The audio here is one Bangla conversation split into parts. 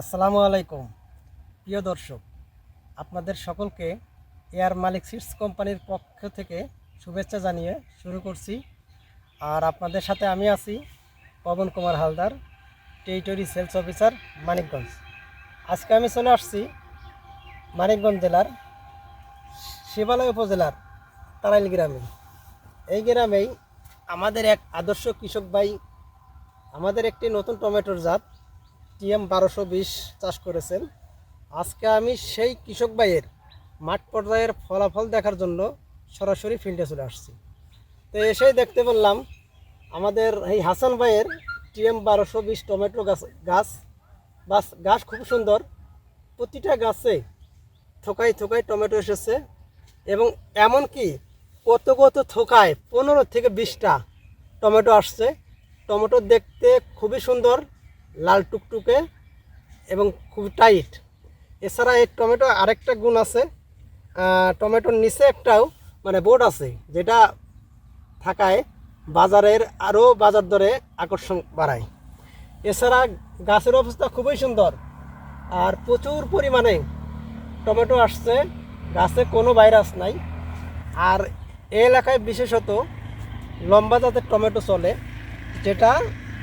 আসসালামু আলাইকুম। প্রিয় দর্শক, আপনাদের সকলকে এয়ার মালিক সিটস কোম্পানির পক্ষ থেকে শুভেচ্ছা জানিয়ে শুরু করছি। আর আপনাদের সাথে আমি আছি Pawan Kumar Haldar territory sales officer Manikganj. আজকে আমি চলে আসছি মানিকগঞ্জ জেলার শিবালয় উপজেলার তারাইল গ্রামে। এই গ্রামেই আমাদের এক আদর্শ কৃষক ভাই, আমাদের একটি নতুন টমেটোর জাত টিএম বারোশো বিশ চাষ করেছেন। আজকে আমি সেই কৃষক ভাইয়ের মাঠ পর্যায়ের ফলাফল দেখার জন্য সরাসরি ফিল্ডে চলে আসছি। তো এসেই দেখতে পেলাম আমাদের এই হাসান ভাইয়ের টিএম বারোশো বিশ টমেটো গাছ গাছ, বাস, গাছ খুব সুন্দর। প্রতিটা গাছে থোকায় থোকায় টমেটো এসেছে এবং এমনকি কত কত থোকায় পনেরো থেকে বিশটা টমেটো আসছে। টমেটো দেখতে খুবই সুন্দর। লাল টুকটুকে এবং খুব টাইট। এছাড়া এই টমেটো আরেকটা গুণ আছে। টমেটোর নিচে একটাও মানে বোর্ড আছে, যেটা থাকায় বাজারের আরও বাজার দরে আকর্ষণ বাড়ায়। এছাড়া গাছের অবস্থা খুবই সুন্দর আর প্রচুর পরিমাণে টমেটো আসছে। গাছে কোনো ভাইরাস নাই। আর এই এলাকায় বিশেষত লম্বা জাতের টমেটো চলে, যেটা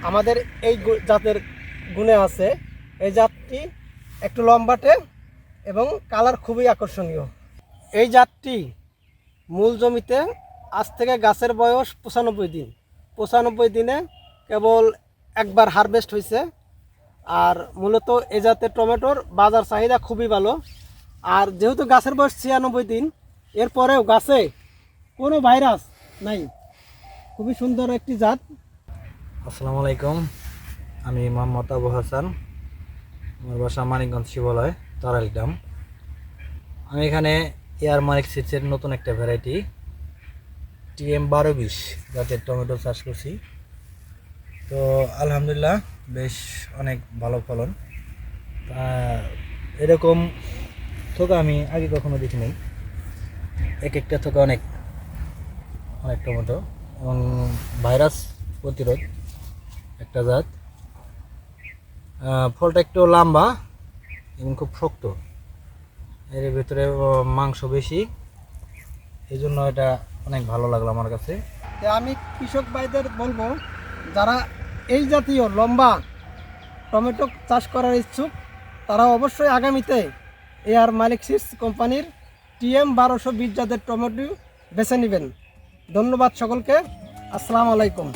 আমাদের এই জাতের গুণে আছে। এই জাতটি একটু লম্বাটে এবং কালার খুবই আকর্ষণীয়। এই জাতটি মূল জমিতে আজ থেকে গাছের বয়স পঁচানব্বই দিন। পঁচানব্বই দিনে কেবল একবার হারভেস্ট হয়েছে। আর মূলত এই জাতের টমেটোর বাজার চাহিদা খুবই ভালো। আর যেহেতু গাছের বয়স ছিয়ানব্বই দিন, এরপরেও গাছে কোনো ভাইরাস নাই। খুবই সুন্দর একটি জাত। আসসালামু আলাইকুম। আমি মোহাম্মদ আবু হাসান। আমার বাসা মানিকগঞ্জ শিবালয় তারাইল গ্রাম আমি এখানে এয়ার মানিক সিটসের নতুন একটা ভ্যারাইটি টিএম বারো বিশ জাতের টমেটো চাষ করছি। তো আলহামদুলিল্লাহ, বেশ অনেক ভালো ফলন। এরকম থোকা আমি আগে কখনো দেখিনি। এক একটা থোকা অনেক অনেক টমেটো এবং ভাইরাস প্রতিরোধ একটা জাত। ফলটা একটু লম্বা, এবং খুব শক্ত। এর ভিতরে মাংস বেশি। এই জন্য এটা অনেক ভালো লাগল আমার কাছে। আমি কৃষক ভাইদের বলব, যারা এই জাতীয় লম্বা টমেটো চাষ করার ইচ্ছুক, তারা অবশ্যই আগামীতে এয়ার মালিক সিডস কোম্পানির টিএম বারোশো বিশ জাতের টমেটো বেছে নেবেন। ধন্যবাদ সকলকে। আসসালামু আলাইকুম।